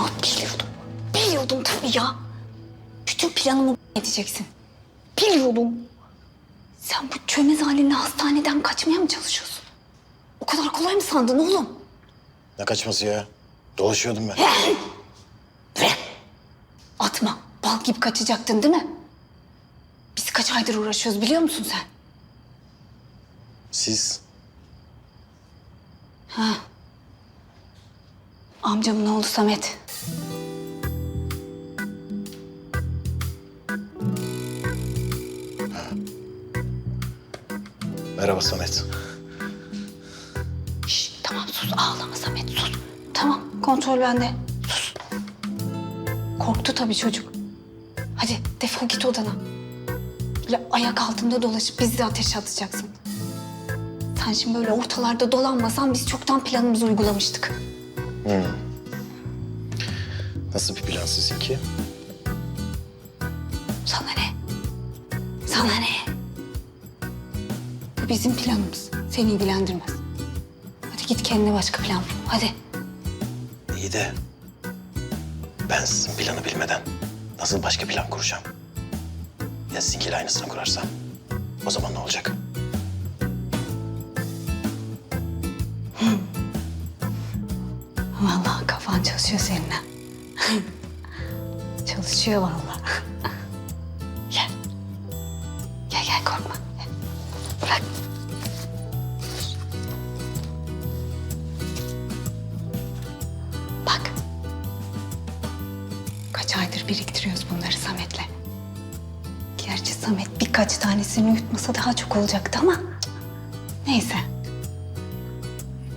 ya biliyordum. Biliyordum tabii ya. Bütün planımı edeceksin. Biliyordum. Sen bu çömez halinle hastaneden kaçmaya mı çalışıyorsun? O kadar kolay mı sandın oğlum? Ne kaçması ya? Dolaşıyordum ben. Bırak. Atma. Bal gibi kaçacaktın değil mi? Biz kaç aydır uğraşıyoruz biliyor musun sen? Siz Amcamın oğlu Samet. Merhaba Samet. Şş, tamam sus ağlama Samet sus. Tamam kontrol bende. Sus. Korktu tabii çocuk. Hadi defol git odana. Böyle ayak altında dolaşıp bizi de ateşe atacaksın. Sen şimdi böyle ortalarda dolanmasan biz çoktan planımızı uygulamıştık. Nasıl bir plan sizinki? Bizim planımız. Seni ilgilendirmez. Hadi git kendine başka plan bul. Hadi. İyi de ben sizin planı bilmeden nasıl başka plan kuracağım? Ya sizinkiyle aynısını kurarsam? O zaman ne olacak? Vallahi kafan çalışıyor seninle. çalışıyor vallahi. Bırak. Bak. Kaç aydır biriktiriyoruz bunları Samet'le. Gerçi Samet birkaç tanesini yutmasa daha çok olacaktı ama... Neyse.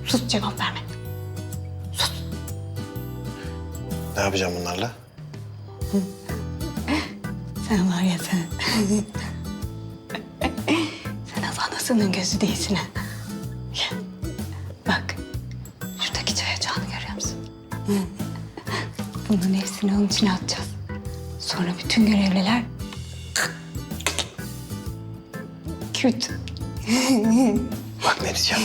Sus cevap verme. Ne yapacağım bunlarla? Sen var ya sen. anasının gözü değilsin ha. Gel. Bak. Şuradaki çay ocağını görüyor musun? Bunların hepsini onun içine atacağız. Sonra bütün görevliler... Küt. Bak ne diyeceğim.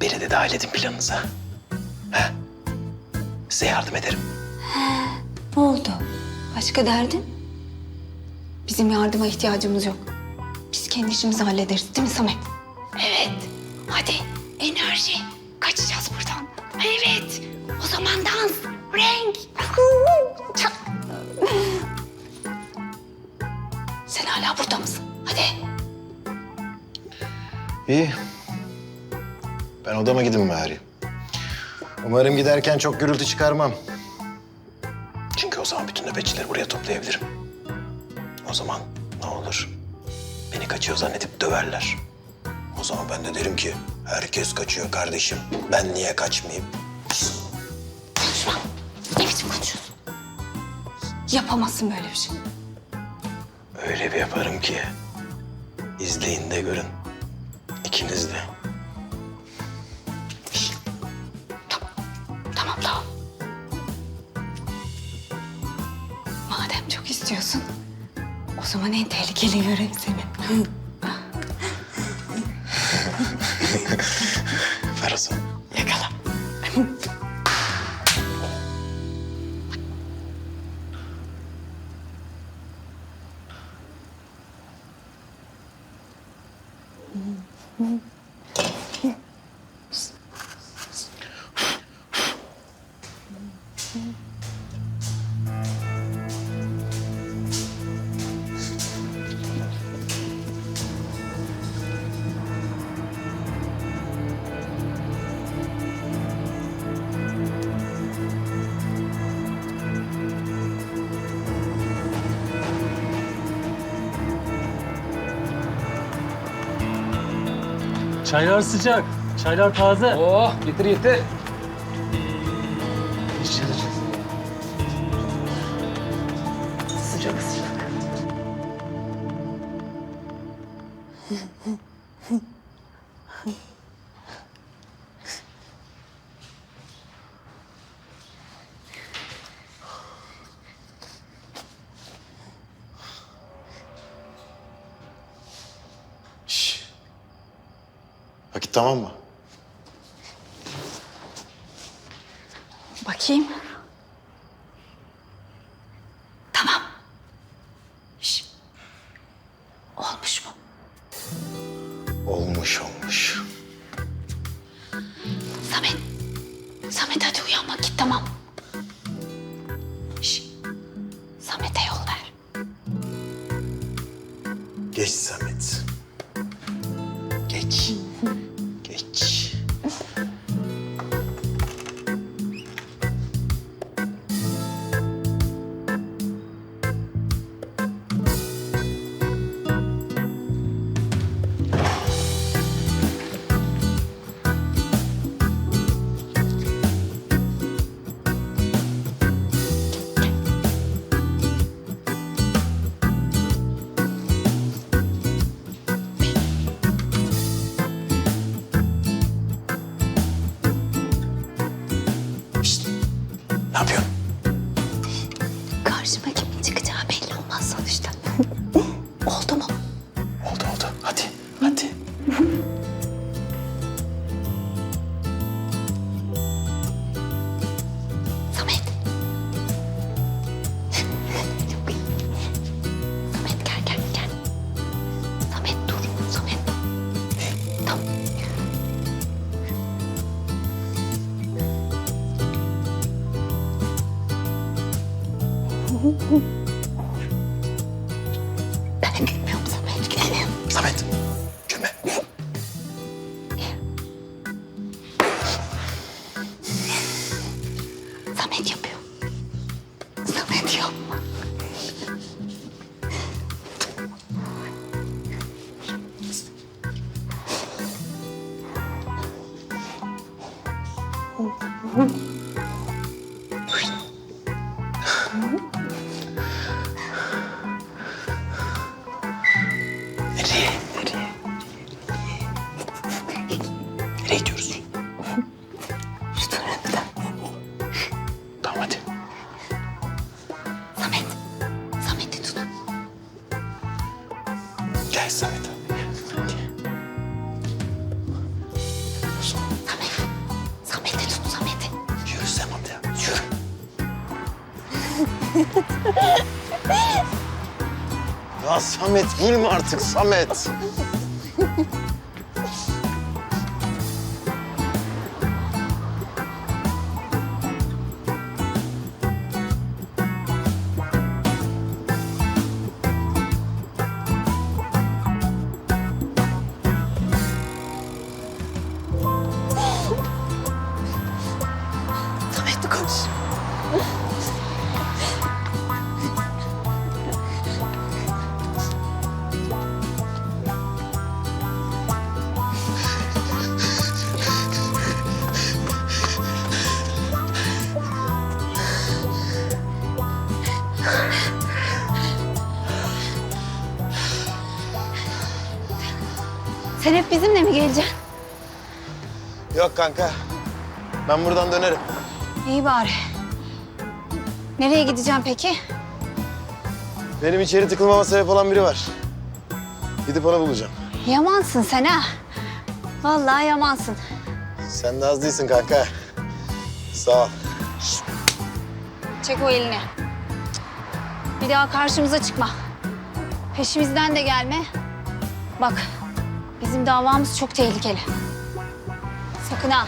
Beni de dahil edin planınıza. He? Size yardım ederim. Ne oldu? Başka derdin? Bizim yardıma ihtiyacımız yok. Biz kendi işimizi hallederiz değil mi Samet? Evet. Hadi enerji. Kaçacağız buradan. Evet. O zaman dans, renk. Çak. Sen hala burada mısın? Hadi. İyi. Ben odama gidin bari. Umarım giderken çok gürültü çıkarmam. Çünkü o zaman bütün nöbetçileri buraya toplayabilirim. O zaman ne olur? Beni kaçıyor zannedip döverler. O zaman ben de derim ki herkes kaçıyor kardeşim. Ben niye kaçmayayım? Konuşma. Ne biçim konuşuyorsun? Yapamazsın böyle bir şey. Öyle bir yaparım ki. izleyin de görün. İkiniz de. Tamam. Tamam tamam. Madem çok istiyorsun, o zaman en tehlikeli görev senin. Zaman. Yakala. Çaylar sıcak, çaylar taze. Oh getir getir. Sıcak sıcak. Vakit tamam mı? Bakayım. Tamam. Şş. Olmuş mu? Olmuş olmuş. Samet. Samet hadi uyan vakit tamam. Şş. Samet'e yol ver. Geç Samet. Ne yapıyorsun? Ya Samet gülme artık Samet. Sen hep bizimle mi geleceksin? Yok kanka. Ben buradan dönerim. İyi bari. Nereye gideceğim peki? Benim içeri tıkılmama sebep olan biri var. Gidip onu bulacağım. Yamansın sen ha. Vallahi yamansın. Sen de az değilsin kanka. Sağ ol. Çek o elini. Bir daha karşımıza çıkma. Peşimizden de gelme. Bak, bizim davamız çok tehlikeli. Sakın ha.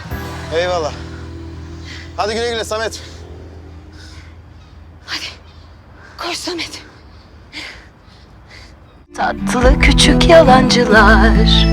Eyvallah. Hadi güle güle Samet. Hadi. Koş Samet. Tatlı küçük yalancılar